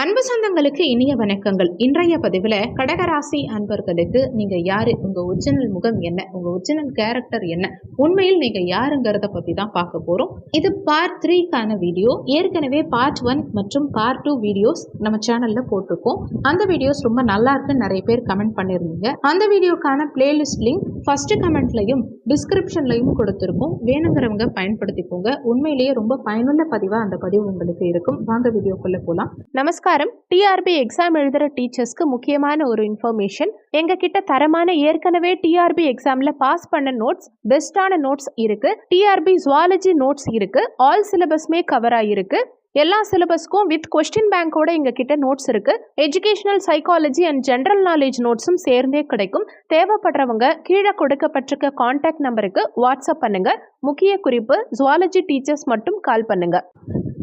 அன்பு சொந்தங்களுக்கு இனிய வணக்கங்கள். இன்றைய பதிவில் கடகராசி அன்பர்களுக்கு நீங்கள் யார்? உங்கள் ஒரிஜினல் முகம் என்ன? உங்கள் ஒரிஜினல் கேரக்டர் என்ன? உண்மையில் நீங்கள் யாருங்கிறத பற்றி தான் பார்க்க போகிறோம் இது பார்ட் த்ரீக்கான வீடியோ ஏற்கனவே பார்ட் ஒன் மற்றும் பார்ட் டூ வீடியோஸ் நம்ம சேனலில் போட்டிருக்கோம். அந்த வீடியோஸ் ரொம்ப நல்லா இருக்குன்னு நிறைய பேர் கமெண்ட் பண்ணியிருந்தீங்க அந்த வீடியோக்கான பிளேலிஸ்ட் லிங்க் ஃபஸ்ட்டு கமெண்ட்லையும் டிஸ்கிரிப்ஷன்லையும் கொடுத்துருக்கோம். வேணுங்கிறவங்க பயன்படுத்திக்கோங்க. உண்மையிலேயே ரொம்ப பயனுள்ள பதிவாக அந்த பதிவு உங்களுக்கு இருக்கும். வாங்க வீடியோக்குள்ளே போகலாம் நமஸ்கார் நமஸ்காரம் டிஆர்பி எக்ஸாம் எழுதுகிற டீச்சர்ஸ்க்கு முக்கியமான ஒரு இன்ஃபர்மேஷன் எங்ககிட்ட தரமான ஏற்கனவே டிஆர்பி எக்ஸாமில் பாஸ் பண்ண நோட்ஸ் பெஸ்ட்டான நோட்ஸ் இருக்கு. டிஆர்பி ஜுவாலஜி நோட்ஸ் இருக்கு. ஆல் சிலபஸ்மே கவர் ஆகிருக்கு எல்லா சிலபஸ்க்கும் வித் கொஸ்டின் பேங்கோட எங்ககிட்ட நோட்ஸ் இருக்கு. Educational psychology and general knowledge நோட்ஸும் சேர்ந்தே கிடைக்கும். தேவைப்படுறவங்க கீழே கொடுக்கப்பட்டிருக்க காண்டாக்ட் நம்பருக்கு வாட்ஸ்அப் பண்ணுங்க. முக்கிய குறிப்பு ஜுவாலஜி டீச்சர்ஸ் மட்டும் கால் பண்ணுங்க.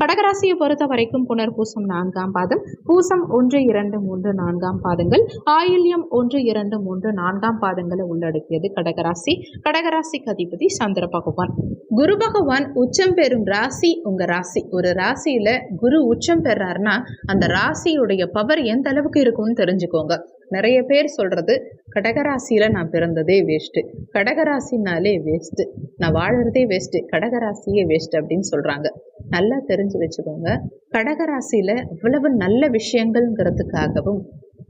கடகராசியை பொறுத்த வரைக்கும் புனர்பூசம் நான்காம் பாதம் பூசம் ஒன்று இரண்டு மூன்று நான்காம் பாதங்கள் ஆயில்யம் ஒன்று இரண்டு மூன்று நான்காம் பாதங்களை உள்ளடக்கியது கடகராசி. கடகராசிக்கு அதிபதி சந்திர பகவான். குரு பகவான் உச்சம் பெறும் ராசி உங்க ராசி. ஒரு ராசி ராசியில குரு உச்சம் பெறாருன்னா அந்த ராசியுடைய பவர் எந்த அளவுக்கு இருக்கும்னு தெரிஞ்சுக்கோங்க. நிறைய பேர் சொல்றது கடகராசியில நான் பிறந்ததே வேஸ்ட்டு கடகராசினாலே வேஸ்ட்டு நான் வாழறதே வேஸ்ட்டு கடகராசியே வேஸ்ட் அப்படின்னு சொல்றாங்க. நல்லா தெரிஞ்சு வச்சுக்கோங்க. கடகராசியில இவ்வளவு நல்ல விஷயங்கள்ங்கிறதுக்காகவும்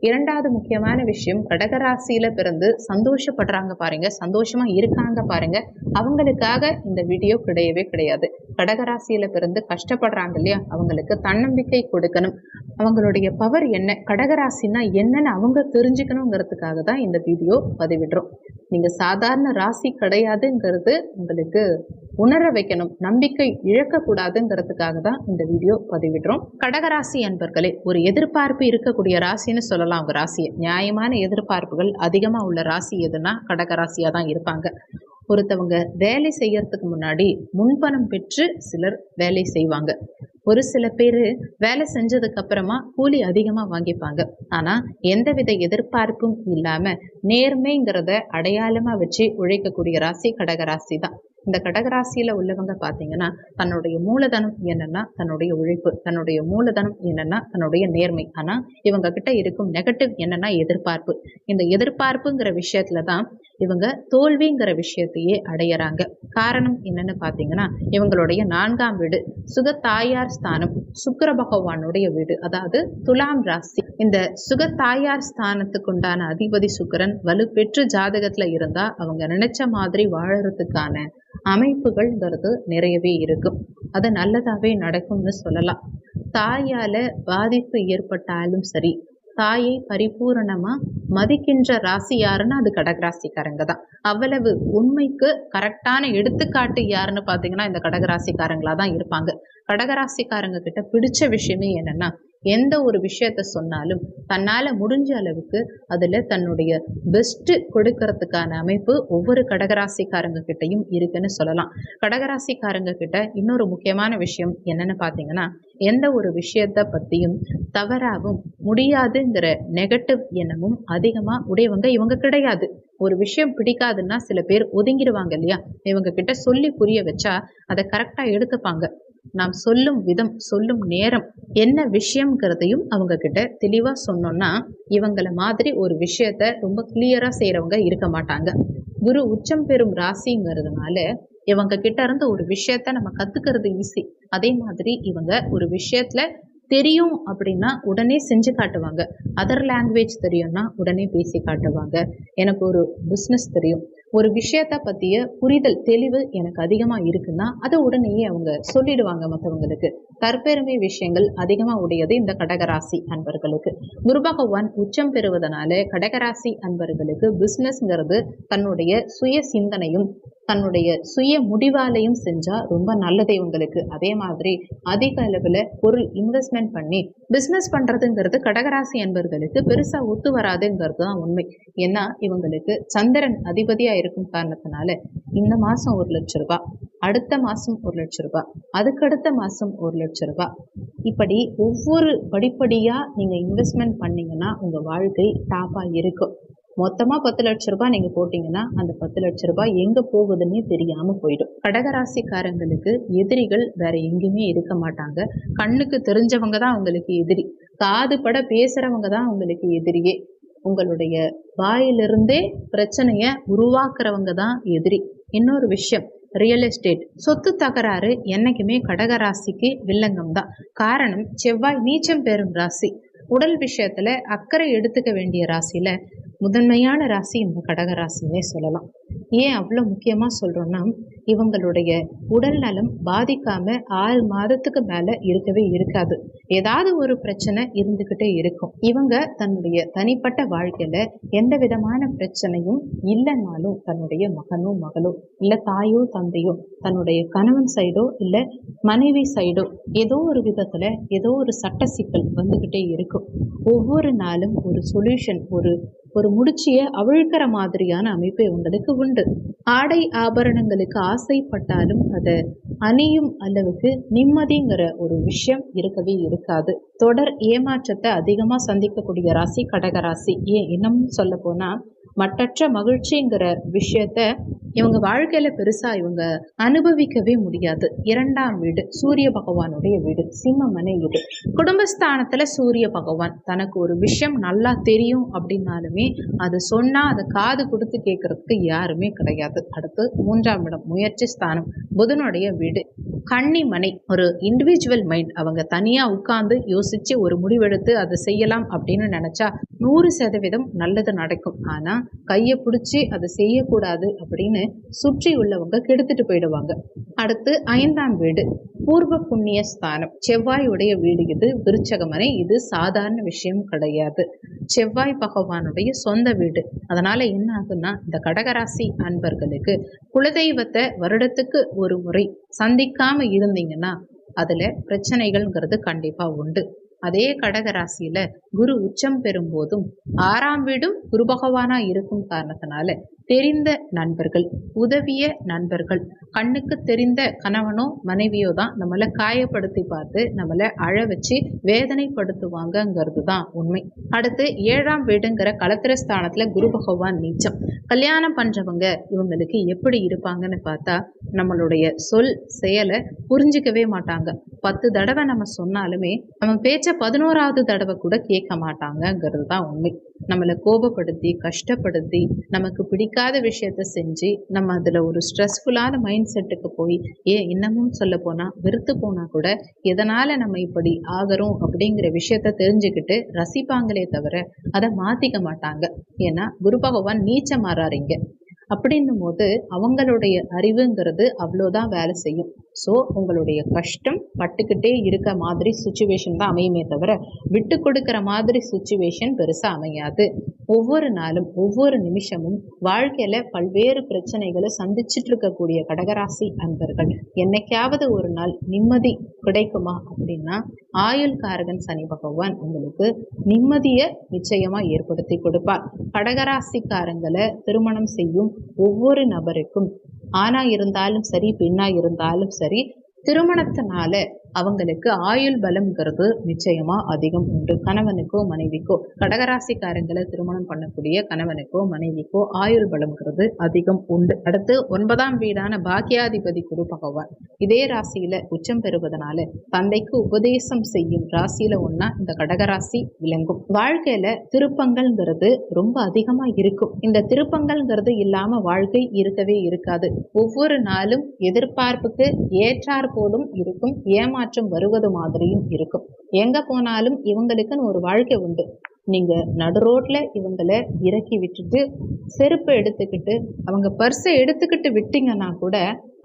இரண்டாவது முக்கியமான விஷயம் கடகராசியில பிறந்து சந்தோஷப்படுறாங்க பாருங்க சந்தோஷமா இருக்காங்க பாருங்க. அவங்களுக்காக இந்த வீடியோ கிடையவே கிடையாது. கடகராசியில பிறந்து கஷ்டப்படுறாங்க இல்லையா? அவங்களுக்கு தன்னம்பிக்கை கொடுக்கணும். அவங்களுடைய பவர் என்ன? கடகராசினா என்னன்னு அவங்க தெரிஞ்சுக்கணுங்கிறதுக்காக தான் இந்த வீடியோ பதிவிடுறோம். நீங்க சாதாரண ராசி கிடையாதுங்கிறது உங்களுக்கு உணர வைக்கணும். நம்பிக்கை இழக்கக்கூடாதுங்கிறதுக்காக தான் இந்த வீடியோ பதிவிடுறோம். கடகராசி அன்பர்களே ஒரு எதிர்பார்ப்பு இருக்கக்கூடிய ராசின்னு சொல்லலாம். அவங்க ராசியை. நியாயமான எதிர்பார்ப்புகள் அதிகமாக உள்ள ராசி எதுனா கடகராசியாக தான் இருப்பாங்க. ஒருத்தவங்க வேலை செய்யறதுக்கு முன்னாடி முன்பணம் பெற்று சிலர் வேலை செய்வாங்க. ஒரு சில பேர் வேலை செஞ்சதுக்கு அப்புறமா கூலி அதிகமாக வாங்கிப்பாங்க. ஆனால் எந்தவித எதிர்பார்ப்பும் இல்லாமல் நேர்மைங்கிறத அடையாளமாக வச்சு உழைக்கக்கூடிய ராசி கடகராசி தான். இந்த கடகராசியில் உள்ளவங்க பார்த்தீங்கன்னா தன்னுடைய மூலதனம் என்னன்னா தன்னுடைய உழைப்பு தன்னுடைய மூலதனம் என்னன்னா தன்னுடைய நேர்மை. ஆனால் இவங்க கிட்ட இருக்கும் நெகட்டிவ் என்னன்னா எதிர்பார்ப்பு. இந்த எதிர்பார்ப்புங்கிற விஷயத்துல தான் இவங்க தோல்விங்கிற விஷயத்தையே அடையிறாங்க. காரணம் என்னன்னு பார்த்தீங்கன்னா இவங்களுடைய நான்காம் வீடு சுக தாயார் ஸ்தானம் சுக்கர பகவானுடைய வீடு. அதாவது துலாம் ராசி. இந்த சுக தாயார் ஸ்தானத்துக்கு உண்டான அதிபதி சுக்கரன் வலுப்பெற்று ஜாதகத்துல இருந்தா அவங்க நினைச்ச மாதிரி வாழறதுக்கான அமைப்புகள்ங்கிறது நிறையவே இருக்கும் அது நல்லதாவே நடக்கும்னு சொல்லலாம். தாயால பாதிப்பு ஏற்பட்டாலும் சரி தாயை பரிபூரணமா மதிக்கின்ற ராசி யாருன்னா அது கடகராசிக்காரங்க தான். அவ்வளவு உண்மைக்கு கரெக்டான எடுத்துக்காட்டு யாருன்னு பார்த்தீங்கன்னா இந்த கடகராசிக்காரங்களா தான் இருப்பாங்க. கடகராசிக்காரங்க கிட்ட பிடிச்ச விஷயமே என்னன்னா எந்த ஒரு விஷயத்த சொன்னாலும் தன்னால் முடிஞ்ச அளவுக்கு அதில் தன்னுடைய பெஸ்ட்டு கொடுக்கறதுக்கான அமைப்பு ஒவ்வொரு கடகராசிக்காரங்க கிட்டையும் இருக்குன்னு சொல்லலாம். கடகராசிக்காரங்க கிட்ட இன்னொரு முக்கியமான விஷயம் என்னன்னு பார்த்தீங்கன்னா எந்த ஒரு விஷயத்த பற்றியும் தவறாகவும் முடியாதுங்கிற நெகட்டிவ் எண்ணமும் அதிகமாக உடையவங்க இவங்க கிடையாது. ஒரு விஷயம் பிடிக்காதுன்னா சில பேர் ஒதுங்கிடுவாங்க இல்லையா? இவங்க கிட்ட சொல்லி புரிய வச்சா அதை கரெக்டாக எடுத்துப்பாங்க. நாம் சொல்லும் விதம் சொல்லும் நேரம் என்ன விஷயம்ங்கிறதையும் அவங்க கிட்ட தெளிவாக சொன்னோம்னா இவங்கள மாதிரி ஒரு விஷயத்த ரொம்ப கிளியராக செய்கிறவங்க இருக்க மாட்டாங்க. குரு உச்சம் பெறும் ராசிங்கிறதுனால இவங்க கிட்ட இருந்து ஒரு விஷயத்த நம்ம கத்துக்கிறது ஈஸி அதே மாதிரி இவங்க ஒரு விஷயத்துல தெரியும் அப்படின்னா உடனே செஞ்சு காட்டுவாங்க. அதர் லாங்குவேஜ் தெரியும்னா உடனே பேசி காட்டுவாங்க. எனக்கு ஒரு பிஸ்னஸ் தெரியும். ஒரு விஷயத்த பற்றிய புரிதல் தெளிவு எனக்கு அதிகமாக இருக்குன்னா அதை உடனேயே அவங்க சொல்லிடுவாங்க மற்றவங்களுக்கு கற்பெருமை விஷயங்கள் அதிகமாக உடையது இந்த கடகராசி அன்பர்களுக்கு. குரு பகவான் உச்சம் பெறுவதனால கடகராசி அன்பர்களுக்கு பிஸ்னஸ்ங்கிறது தன்னுடைய சுய சிந்தனையும் தன்னுடைய சுய முடிவாலையும் செஞ்சா ரொம்ப நல்லது இவங்களுக்கு அதே மாதிரி அதிக அளவில் பொருள் இன்வெஸ்ட்மெண்ட் பண்ணி பிஸ்னஸ் பண்றதுங்கிறது கடகராசி அன்பர்களுக்கு பெருசா ஒத்து வராதுங்கிறது தான் உண்மை. ஏன்னா இவங்களுக்கு சந்திரன் அதிபதியா இருக்கும் காரணத்தினால இந்த மாசம் ஒரு லட்ச ரூபாய் அடுத்த மாதம் ஒரு லட்ச ரூபாய் அதுக்கடுத்த மாதம் ஒரு லட்ச ரூபாய் இப்படி ஒவ்வொரு படிப்படியாக நீங்கள் இன்வெஸ்ட்மெண்ட் பண்ணீங்கன்னா உங்கள் வாழ்க்கை டாப்பாக இருக்கும். மொத்தமாக பத்து லட்ச ரூபாய் நீங்கள் போட்டிங்கன்னா அந்த பத்து லட்ச ரூபாய் எங்கே போகுதுன்னே தெரியாமல் போயிடும். கடகராசிக்காரங்களுக்கு எதிரிகள் வேற எங்கேயுமே இருக்க மாட்டாங்க. கண்ணுக்கு தெரிஞ்சவங்க தான் அவங்களுக்கு எதிரி. காது பட பேசுகிறவங்க தான் அவங்களுக்கு எதிரியே. உங்களுடைய வாயிலிருந்தே பிரச்சனையை உருவாக்குறவங்க தான் எதிரி. இன்னொரு விஷயம் ரியல் எஸ்டேட் சொத்து தகராறு என்னைக்குமே கடகராசிக்கு வில்லங்கம் தான். காரணம் செவ்வாய் நீச்சம் பெறும் ராசி. உடல் விஷயத்துல அக்கறை எடுத்துக்க வேண்டிய ராசியில முதன்மையான ராசி இந்த கடக ராசின்னே சொல்லலாம். ஏன் அவ்வளோ முக்கியமாக சொல்கிறோன்னா இவங்களுடைய உடல் நலம் பாதிக்காம ஆறு மாதத்துக்கு மேலே இருக்கவே இருக்காது. ஏதாவது ஒரு பிரச்சனை இருந்துக்கிட்டே இருக்கும். இவங்க தன்னுடைய தனிப்பட்ட வாழ்க்கையில் எந்த விதமான பிரச்சனையும் இல்லைனாலும் தன்னுடைய மகனோ மகளோ இல்லை தாயோ தந்தையோ தன்னுடைய கணவன் சைடோ இல்லை மனைவி சைடோ ஏதோ ஒரு விதத்தில் ஏதோ ஒரு சட்ட சிக்கல் வந்துக்கிட்டே இருக்கும். ஒவ்வொரு நாளும் ஒரு சொல்யூஷன் ஒரு ஒரு முடிச்சியை அவிழ்க்கிற மாதிரியான அமைப்பு இவங்களுக்கு உண்டு ஆடை ஆபரணங்களுக்கு ஆசைப்பட்டாலும் அதை அணியும் அளவுக்கு நிம்மதிங்கிற ஒரு விஷயம் இருக்கவே இருக்காது. தொடர் ஏமாற்றத்தை அதிகமாக சந்திக்கக்கூடிய ராசி கடக ராசி. ஏன் இன்னமும் சொல்ல போனால் மட்டற்ற மகிழ்ச்சிங்கிற விஷயத்த இவங்க வாழ்க்கையில பெருசா இவங்க அனுபவிக்கவே முடியாது. இரண்டாம் வீடு சூரிய பகவானுடைய வீடு சிம்மமனை வீடு. குடும்பஸ்தானத்துல சூரிய பகவான். தனக்கு ஒரு விஷயம் நல்லா தெரியும் அப்படின்னாலுமே அது சொன்னா அதை காது கொடுத்து கேட்கறதுக்கு யாருமே கிடையாது. அடுத்து மூன்றாம் இடம் முயற்சி ஸ்தானம் புதனுடைய வீடு. கன்னிமனை ஒரு இண்டிவிஜுவல் மைண்ட் அவங்க தனியா உட்கார்ந்து யோசிச்சு ஒரு முடிவெடுத்து அதை செய்யலாம் அப்படின்னு நினைச்சா நூறு சதவீதம் நல்லது நடக்கும். ஆனா கையை பிடிச்சி அதை செய்யக்கூடாது அப்படின்னு சுற்றி உள்ளவங்க கெடுத்துட்டு போயிடுவாங்க. அடுத்து ஐந்தாம் வீடு பூர்வ புண்ணிய ஸ்தானம். செவ்வாயுடைய வீடு இது விருச்சகமனை இது சாதாரண விஷயம் கிடையாது. செவ்வாய் பகவானுடைய சொந்த வீடு. அதனால என்ன ஆகுன்னா இந்த கடகராசி அன்பர்களுக்கு குலதெய்வத்தை வருடத்துக்கு ஒரு முறை சந்திக்காம இருந்தீங்கன்னா அதுல பிரச்சனைகள்ங்கிறது கண்டிப்பா உண்டு. அதே கடக ராசியில் குரு உச்சம் பெறும்போதும் ஆறாம் வீடும் குரு பகவானா இருக்கும் காரணத்தினால தெரிந்த நண்பர்கள் உதவிய நண்பர்கள் கண்ணுக்கு தெரிந்த கணவனோ மனைவியோ தான் நம்மளை காயப்படுத்தி பார்த்து நம்மளை அழ வச்சு வேதனைப்படுத்துவாங்கங்கிறது தான் உண்மை. அடுத்து ஏழாம் வீடுங்கிற கலத்திரஸ்தானத்துல குரு பகவான் நீச்சம். கல்யாணம் பண்றவங்க இவங்களுக்கு எப்படி இருப்பாங்கன்னு பார்த்தா நம்மளுடைய சொல் செயலை புரிஞ்சிக்கவே மாட்டாங்க. பத்து தடவை நம்ம சொன்னாலுமே நம்ம பேச்ச பதினோராவது தடவை கூட கேட்க மாட்டாங்கங்கிறது தான் உண்மை. நம்மளை கோபப்படுத்தி கஷ்டப்படுத்தி நமக்கு பிடிக்காத விஷயத்த செஞ்சு நம்ம அதில் ஒரு ஸ்ட்ரெஸ்ஃபுல்லான மைண்ட் செட்டுக்கு போய் ஏன் இன்னமும் சொல்ல போனால் வெறுத்து போனால் கூட எதனால் நம்ம இப்படி ஆகிறோம் அப்படிங்கிற விஷயத்த தெரிஞ்சுக்கிட்டு ரசிப்பாங்களே தவிர அதை மாற்றிக்க மாட்டாங்க. ஏன்னா குரு பகவான் நீச்சம் மாறாருங்க அப்படின்னும் போது அவங்களுடைய அறிவுங்கிறது அவ்வளோதான் வேலை செய்யும். ஸோ உங்களுடைய கஷ்டம் பட்டுக்கிட்டே இருக்க மாதிரி சுச்சுவேஷன் தான் அமையுமே தவிர விட்டு கொடுக்குற மாதிரி சுச்சுவேஷன் பெருசாக அமையாது. ஒவ்வொரு நாளும் ஒவ்வொரு நிமிஷமும் வாழ்க்கையில் பல்வேறு பிரச்சனைகளை சந்திச்சுட்டு இருக்கக்கூடிய கடகராசி அன்பர்கள். என்னைக்காவது ஒரு நாள் நிம்மதி கிடைக்குமா அப்படின்னா ஆயுள் காரகன் சனி பகவான் உங்களுக்கு நிம்மதியை நிச்சயமாக ஏற்படுத்தி கொடுப்பார். கடகராசிக்காரங்களை திருமணம் செய்யும் ஒவ்வொரு நபருக்கும் ஆணா இருந்தாலும் சரி பெண்ணா இருந்தாலும் சரி திருமணத்தினால அவங்களுக்கு ஆயுள் பலம்ங்கிறது நிச்சயமா அதிகம் உண்டு. கணவனுக்கோ மனைவிக்கோ கடகராசிக்காரங்களை திருமணம் பண்ணக்கூடிய கணவனுக்கோ மனைவிக்கோ ஆயுள் பலம்ங்கிறது அதிகம் உண்டு. அடுத்து ஒன்பதாம் வீடான பாக்கியாதிபதி குரு பகவான். இதே ராசியில உச்சம் பெறுவதனால தந்தைக்கு உபதேசம் செய்யும் ராசியில ஒன்னா இந்த கடகராசி விளங்கும். வாழ்க்கையில திருப்பங்கள்ங்கிறது ரொம்ப அதிகமா இருக்கும். இந்த திருப்பங்கள்ங்கிறது இல்லாம வாழ்க்கை இருக்கவே இருக்காது. ஒவ்வொரு நாளும் எதிர்பார்ப்புக்கு ஏற்றார் போலும் இருக்கும். ஏமாற்றம் வருவது மாதிரியும் இருக்கும். எங்க போனாலும் இவங்களுக்குன்னு ஒரு வாழ்க்கை உண்டு. நீங்க நடு ரோட்ல இவங்களை இறக்கி விட்டுட்டு செருப்பை எடுத்துக்கிட்டு அவங்க பர்ஸை எடுத்துக்கிட்டு விட்டீங்கன்னா கூட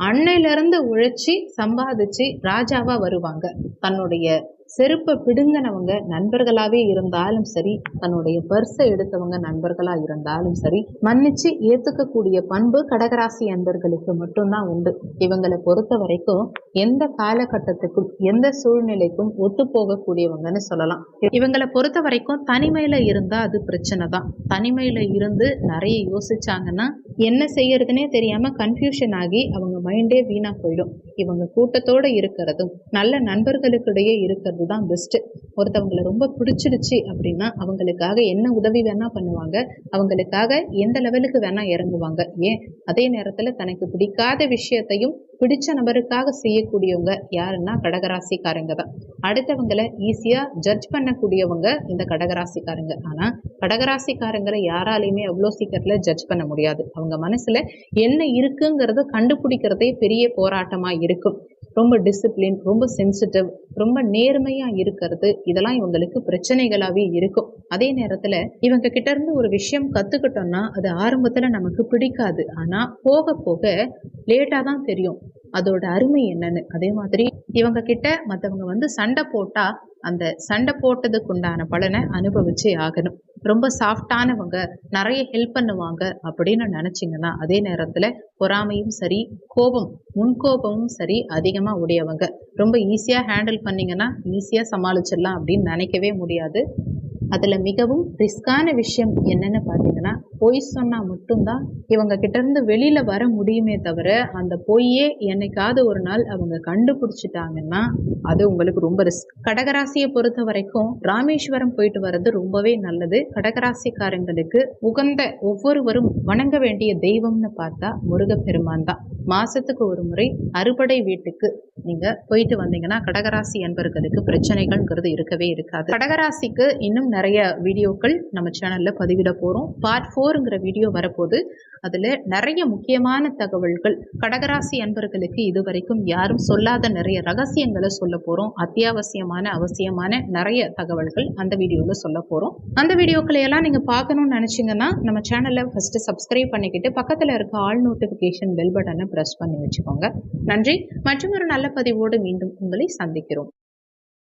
அன்னையிலிருந்து உழைச்சி சம்பாதிச்சு ராஜாவா வருவாங்க. தன்னுடைய செருப்பை பிடுங்கினவங்க நண்பர்களாவே இருந்தாலும் சரி தன்னுடைய பர்ஸை எடுத்தவங்க நண்பர்களா இருந்தாலும் சரி மன்னிச்சு ஏத்துக்கக்கூடிய பண்பு கடகராசி அன்பர்களுக்கு மட்டும்தான் உண்டு. இவங்களை பொறுத்த வரைக்கும் எந்த காலகட்டத்துக்கும் எந்த சூழ்நிலைக்கும் ஒத்து போகக்கூடியவங்கன்னு சொல்லலாம். இவங்களை பொறுத்த வரைக்கும் தனிமையில இருந்தா அது பிரச்சனை தான் தனிமையில இருந்து நிறைய யோசிச்சாங்கன்னா என்ன செய்யறதுனே தெரியாம கன்ஃபியூஷன் ஆகி அவங்க மைண்டே வீணா போயிடும். இவங்க கூட்டத்தோட இருக்கிறதும் நல்ல நண்பர்களுக்கிடையே இருக்கிறது தான் பெஸ்ட் ஒருத்தவங்களை ரொம்ப பிடிச்சிருச்சு அப்படின்னா அவங்களுக்காக என்ன உதவி வேணா பண்ணுவாங்க அவங்களுக்காக எந்த லெவலுக்கு வேணா இறங்குவாங்க. ஏன்? அதே நேரத்துல தனக்கு பிடிக்காத விஷயத்தையும் பிடிச்ச நபருக்காக செய்யக்கூடியவங்க யாருன்னா கடகராசிக்காரங்க தான். அடுத்தவங்களை ஈஸியாக ஜட்ஜ் பண்ணக்கூடியவங்க இந்த கடகராசிக்காரங்க. ஆனால் கடகராசிக்காரங்களை யாராலையுமே அவ்வளோ சீக்கிரத்தில் ஜட்ஜ் பண்ண முடியாது. அவங்க மனசில் என்ன இருக்குங்கிறத கண்டுபிடிக்கிறதே பெரிய போராட்டமாக இருக்கும். ரொம்ப டிசிப்ளின் ரொம்ப சென்சிட்டிவ் ரொம்ப நேர்மையாக இருக்கிறது இதெல்லாம் இவங்களுக்கு பிரச்சனைகளாகவே இருக்கும். அதே நேரத்தில் இவங்க கிட்ட இருந்து ஒரு விஷயம் கற்றுக்கிட்டோம்னா அது ஆரம்பத்தில் நமக்கு பிடிக்காது. ஆனால் போக போக லேட்டாக தான் தெரியும். அதோட அருமை என்னன்னு. அதே மாதிரி இவங்க கிட்ட மற்றவங்க வந்து சண்டை போட்டா அந்த சண்டை போட்டதுக்கு உண்டான பலனை அனுபவிச்சே ஆகணும். ரொம்ப சாஃப்டானவங்க நிறைய ஹெல்ப் பண்ணுவாங்க அப்படின்னு நினைச்சிங்கன்னா அதே நேரத்தில் பொறாமையும் சரி கோபம் முன்கோபமும் சரி அதிகமாக உடையவங்க. ரொம்ப ஈஸியாக ஹேண்டில் பண்ணிங்கன்னா ஈஸியாக சமாளிச்சிடலாம் அப்படின்னு நினைக்கவே முடியாது. அதில் மிகவும் ரிஸ்கான விஷயம் என்னென்னு பார்த்தீங்கன்னா பொய் சொன்னா மட்டும்தான் இவங்க கிட்டேருந்து இருந்து வெளியில வர முடியுமே தவிர அந்த பொய்யே என்னைக்காவது ஒரு நாள் அவங்க கண்டுபிடிச்சிட்டாங்கன்னா அது உங்களுக்கு ரொம்ப ரிஸ்க் கடகராசியை பொறுத்த வரைக்கும் ராமேஸ்வரம் போயிட்டு வர்றது ரொம்பவே நல்லது. கடகராசிக்காரங்களுக்கு உகந்த ஒவ்வொருவரும் வணங்க வேண்டிய தெய்வம்னு பார்த்தா முருகப்பெருமான் தான். மாசத்துக்கு ஒரு முறை அறுபடை வீட்டுக்கு நீங்க போயிட்டு வந்தீங்கன்னா கடகராசி என்பர்களுக்கு பிரச்சனைகள்ங்கிறது இருக்கவே இருக்காது. கடகராசிக்கு இன்னும் நிறைய வீடியோக்கள் நம்ம சேனல்ல பதிவிட போறோம். பார்ட் ஃபோருங்கிற வீடியோ வரப்போது. அதில் நிறைய முக்கியமான தகவல்கள். கடகராசி அன்பர்களுக்கு இதுவரைக்கும் யாரும் சொல்லாத நிறைய ரகசியங்களை சொல்ல போகிறோம் அத்தியாவசியமான அவசியமான நிறைய தகவல்கள் அந்த வீடியோவில் சொல்ல போகிறோம் அந்த வீடியோக்களை எல்லாம் நீங்கள் பார்க்கணும்னு நினச்சிங்கன்னா நம்ம சேனலை ஃபஸ்ட்டு சப்ஸ்கிரைப் பண்ணிக்கிட்டு பக்கத்தில் இருக்க ஆல் நோட்டிஃபிகேஷன் பெல் பட்டனை ப்ரெஸ் பண்ணி வச்சுக்கோங்க. நன்றி. மற்றும் ஒரு நல்ல பதிவோடு மீண்டும் உங்களை சந்திக்கிறோம்.